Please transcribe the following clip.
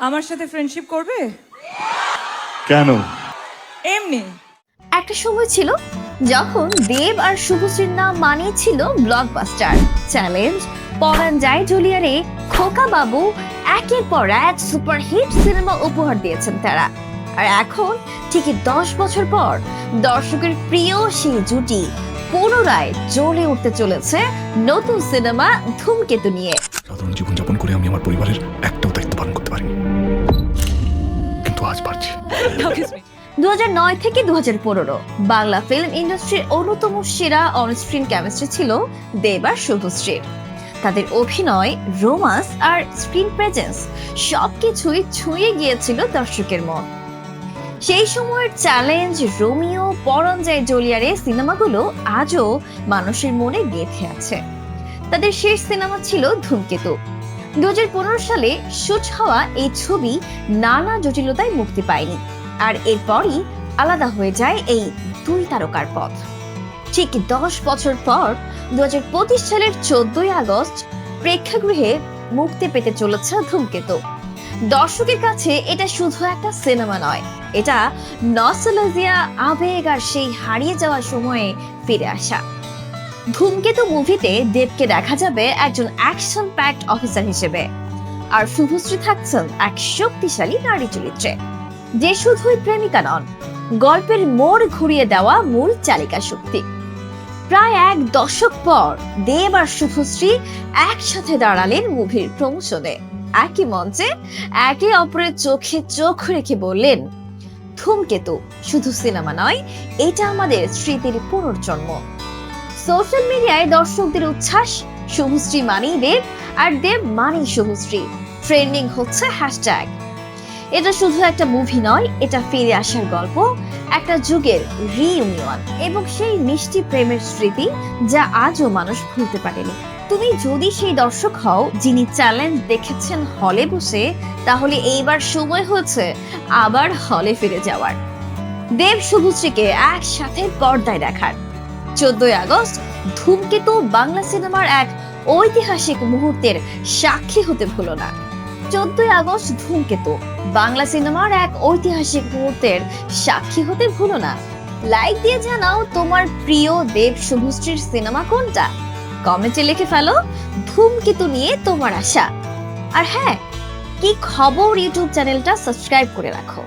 আমার সাথে ফ্রেন্ডশিপ করবে? কেন? এমনি। একটা সময় ছিল যখন দেব আর শুভশ্রীর নাম মানিয়েছিল ব্লকবাস্টার চ্যালেঞ্জ পরান যায় জুলিয়ারে খোকা বাবু একের পর এক সুপারহিট সিনেমা উপহার দিয়েছেন তারা। আর এখন ঠিকই দশ বছর পর দর্শকের প্রিয় সেই জুটি পুনরায় জ্বলে উঠতে চলেছে নতুন সিনেমা ধূমকেতু নিয়ে। সাধারণ জীবনযাপন করে আমি আমার পরিবারের দায়িত্ব পালন করতে পারিনি। কিন্তু আজ পারছি। দু নয় থেকে দু পনেরো বাংলা ফিল্ম ইন্ডাস্ট্রির অন্যতম সেরা অনস্ক্রিন কেমিস্ট্রি ছিল দেব আর শুভশ্রীর তাদের অভিনয় রোমান্স আর স্ক্রিন প্রেজেন্স সবকিছুই ছুঁয়ে গিয়েছিল দর্শকের মন। সেই সময়ের চ্যালেঞ্জ রোমিও পরঞ্জয়, জলিয়ারে সিনেমাগুলো আজও মানুষের মনে গেঁথে আছে। তাদের শেষ সিনেমা ছিল ধূমকেতু। দু সালে শুট হওয়া এই ছবি নানা জটিলতায় মুক্তি পায়নি। আর এরপরই আলাদা হয়ে যায় এই দুই তারকার পথ। ঠিক দশ বছর পর দু সালের চোদ্দই আগস্ট প্রেক্ষাগৃহে মুক্তি পেতে চলেছে ধূমকেতু। দর্শকের কাছে এটা শুধু একটা সিনেমা নয়, এটা নস্টালজিয়া, আবেগ আর সেই হারিয়ে যাওয়া সময়ে ফিরে আসা। ধূমকেতু মুভিতে দেবকে দেখা যাবে একজন অ্যাকশন প্যাকড অফিসার হিসেবে। আর শুভশ্রী থাকছেন এক শক্তিশালী নারী চরিত্রে। যে শুধুই প্রেমিকা নন, গল্পের মোড় ঘুরিয়ে দেওয়া মূল চালিকা শক্তি। প্রায় এক দশক পর দেব আর শুভশ্রী একসাথে দাঁড়ালেন মুভির প্রমোশনে। একই মঞ্চে একে অপরের চোখে চোখ রেখে বললেন, ধূমকেতু, শুধু সিনেমা নয়, এটা আমাদের স্মৃতির পুনর্জন্ম। সোশ্যাল মিডিয়ায় দর্শকদের উচ্ছ্বাস শুভশ্রী মানেই দেব আর দেব মানেই শুভশ্রী ট্রেন্ডিং হচ্ছে হ্যাশট্যাগ এটা শুধু একটা মুভি নয়, এটা ফিরে আসার গল্প, একটা যুগের রিইউনিয়ন এবং সেই মিষ্টি প্রেমের স্মৃতি যা আজও মানুষ ভুলতে পারেনি। তুমি যদি সেই দর্শক হও, যিনি চ্যালেঞ্জ দেখেছেন হলে বসে, তাহলে এইবার সময় হচ্ছে আবার হলে ফিরে যাওয়ার। দেব শুভশ্রীকে একসাথে পর্দায় দেখার। চোদ্দই আগস্ট, ধূমকেতু বাংলা সিনেমার এক ঐতিহাসিক মুহূর্তের সাক্ষী হতে ভুলো না। চোদ্দই আগস্ট, ধূমকেতু বাংলা সিনেমার এক ঐতিহাসিক মুহূর্তের সাক্ষী হতে ভুলো না। লাইক দিয়ে জানাও তোমার প্রিয় দেব শুভশ্রীর সিনেমা কোনটা? কমেন্টে লিখে ফেলো, ধূমকেতু নিয়ে তোমার আশা। আর হ্যাঁ কি খবর ইউটিউব চ্যানেলটা সাবস্ক্রাইব করে রাখো।